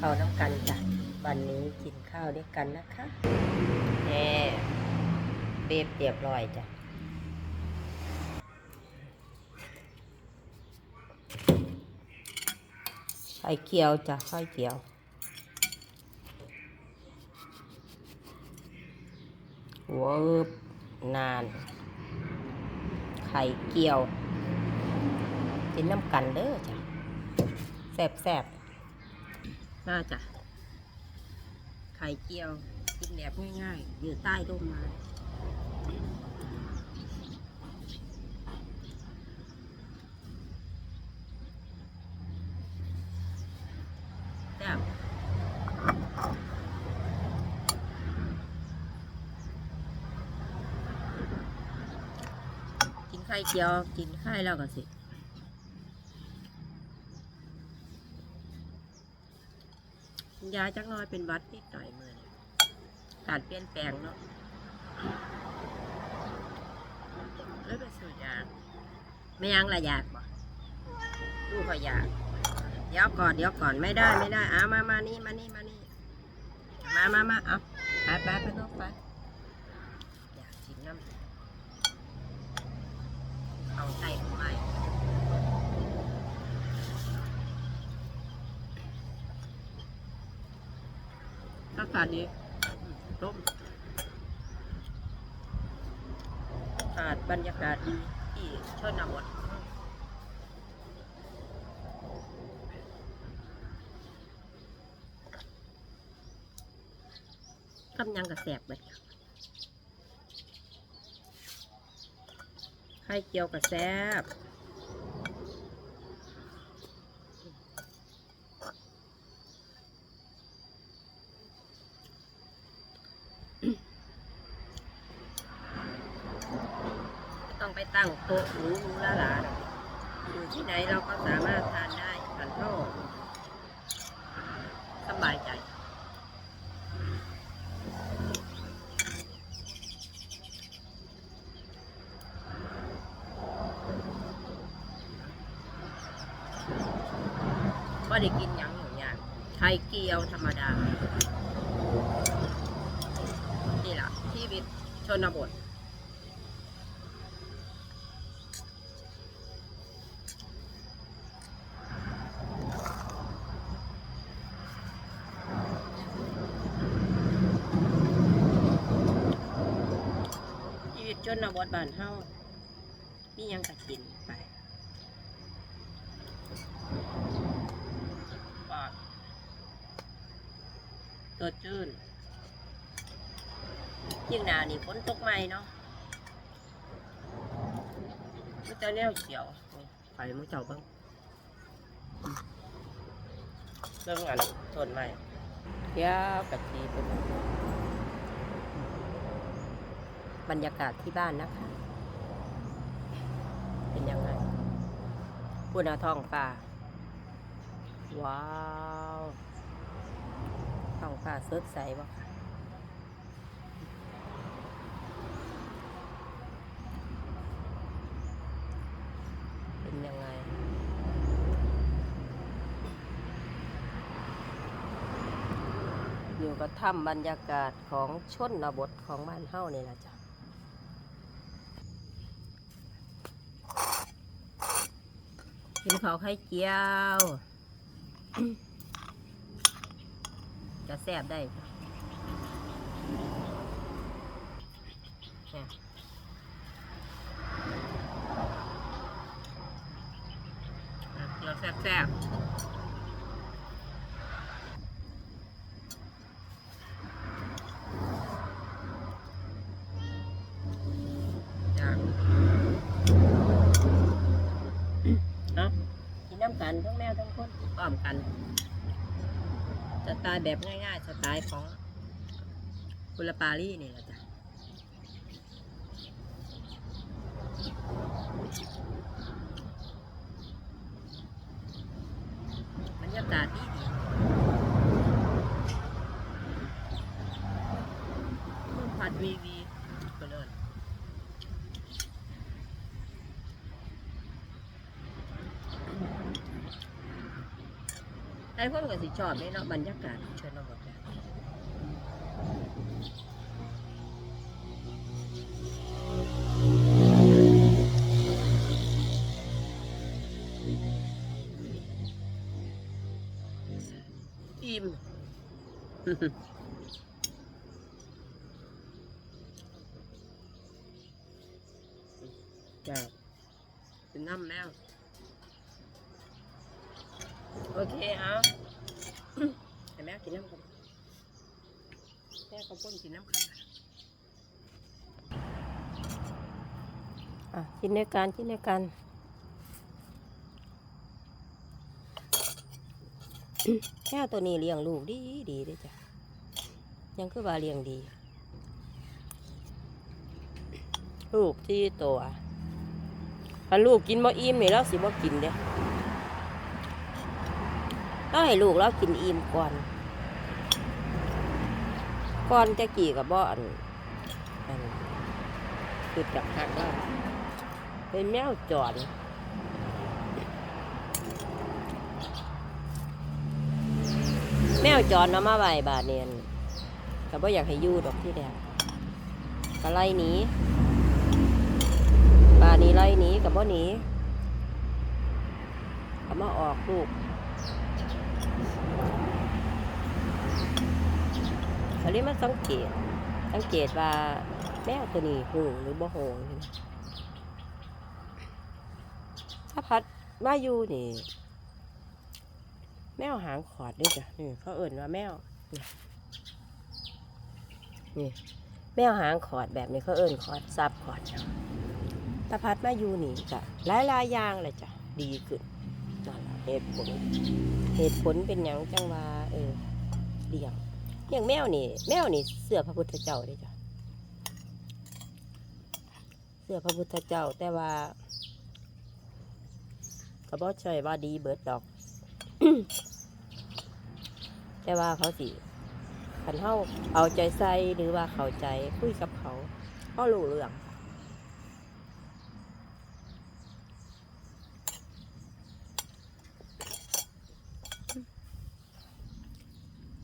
ข้าวน้ำกันจ้ะวันนี้กินข้าวด้วยกันนะคะแน่เบบเรียบร้อยจ้ะไข่เกียวจ้ะไข่เกียวหัวอึบนาน ไข่เกียวกินน้ำกันเด้อจ้ะแซ่บแซ่บ ๆมาจะไข่เจียวกินแบบง่ายๆ อยู่ใต้ร่มไม้แซ่บกินไข่เจียว กินไข่แล้วก็สิ กิน ยาจักน้อยเป็นวัดนิดหน่อยมือนี่การเปลี่ยนแปลงเนาะแล้วไปสูดยาไม่ยังละอยากบ่ดูเขาอยากเดี๋ยวก่อนเดี๋ยวก่อนไม่ได้ไม่ได้เอามามานี่มานี่มานี่มามามาเอาไปไปไปลูกไปอยากกินน้ำเอาใส่เข้าไป อากาศดีร่มอากาศบรรยากาศดีที่ชนบทกำยังกระแสบเลยไข่เจียวกระแซบ ต้องไปตั้งโต๊ะหรูหรูหราหราอยู่ที่ไหนเราก็สามารถทานได้ทานเข้าสบายใจก็ได้กินหยังอยู่อย่างไข่เกียวธรรมดา นี่แหละชีวิตชนบท ชีวิตชนบทบ้านเฮามีหยังกะกินไปปอดตัวจื้นยิ่งหนานี่ฝนตกใหม่เนาะมันจะแนวเขียวไปมือเจ้าเบ้างเรื่องอันต้นใหม่ยาวกะทีเป็น บรรยากาศที่บ้านนะคะ เป็นยังไงพูนาท้องฟ้า ว้าวท้องฟ้าสดใสบ่ค่ะเป็นยังไงอยู่กับถ้ำบรรยากาศของชนบทของบ้านเฮ้านี่แหละจ้ะ กินข้าวไข่เจียวจะแซ่บได้เนี่ยอะเดี๋ยวแซ่บๆจ้ะเนาะกิ น้ำกันทั้งแมวทั้งคนอ้อมกันสไตล์แบบง่ายๆสไตล์ของกุลปารีนี่แหละจ้ะบรรยากาศดีดีลมพัดวีวีไปเลย ได้ายคนก็สิชอบเลยเนาะบรรยากาศชนบทแบบอิ่มจ้าเป็นน้ำแล้ว โอเคเอาให้แม่กินน้ำกันแม่ก็พ่นกินน้ำกันอะกินด้วยกันกินด้วยกันแค่ตัวนี้เลี้ยงลูกดีดีเด้อจ้ะยังคือว่าเลี้ยงดี ลูกที่ตัวถ้าลูกกินบ่อิ่มนี่เราสิบ่กินเด้ เราให้ลูกเรากินอิ่มก่อน ก่อนจะกี่กับบ่อนอันคือจับหักเราเป็นแมวจรแมวจรเนามาไว้บาเนียนก็บ่อยากให้ยู่ดอกที่แดงก็ไล่หนีบานี้ไล่หนีกับบ่หนีก็มาออกลูก เขาเรียกมาสังเกต สังเกตว่าแมวตัวนี้หูหรือบ่หูนี่นะถ้าพัดมาอยู่นี่ แมวหางขอดด้วยจ้ะนี่เขาเอิ่นว่าแมวนี่แมวหางขอดแบบนี้เขาเอิ่นขอดซับขอดจ้ะตาพัดมาอยู่นี่จ้ะหลายหลายๆอย่างเลยจ้ะดีขึ้น เหตุผล เหตุผลเป็นอย่างจังว่าเออเลี้ยงเลี้ยงแมวนี่ แมวนี่เสือพระพุทธเจ้าเลยจ้ะเสือพระพุทธเจ้าแต่ว่าก็บอกใช่ว่าดีเบิดดอก แต่ว่าเขาสิคันเฮาเอาใจใส่หรือว่าเข้าใจคุยกับเขาเขารู้เรื่อง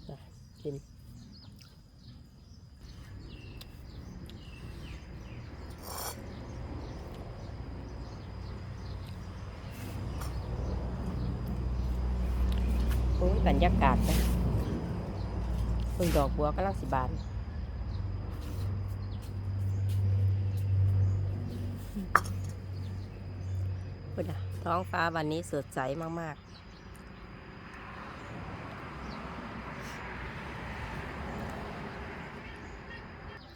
จ้ะกินโอ้ย บรรยากาศนะเพิ่งดอกบัวกำลังสิบานคุณอะท้องฟ้าวันนี้สดใสมากๆ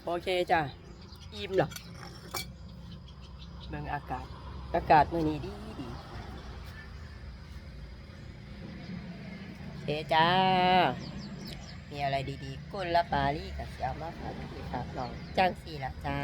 โอเคจ้ะ อิ่มหรอเบิ่งอากาศ อากาศมื่อนี้ดีดีโอ เคจ้า มีอะไรดีๆ กุลละปาลีกับเสียวมาฝากพี่ฝากน้องจังสี่ละจ้า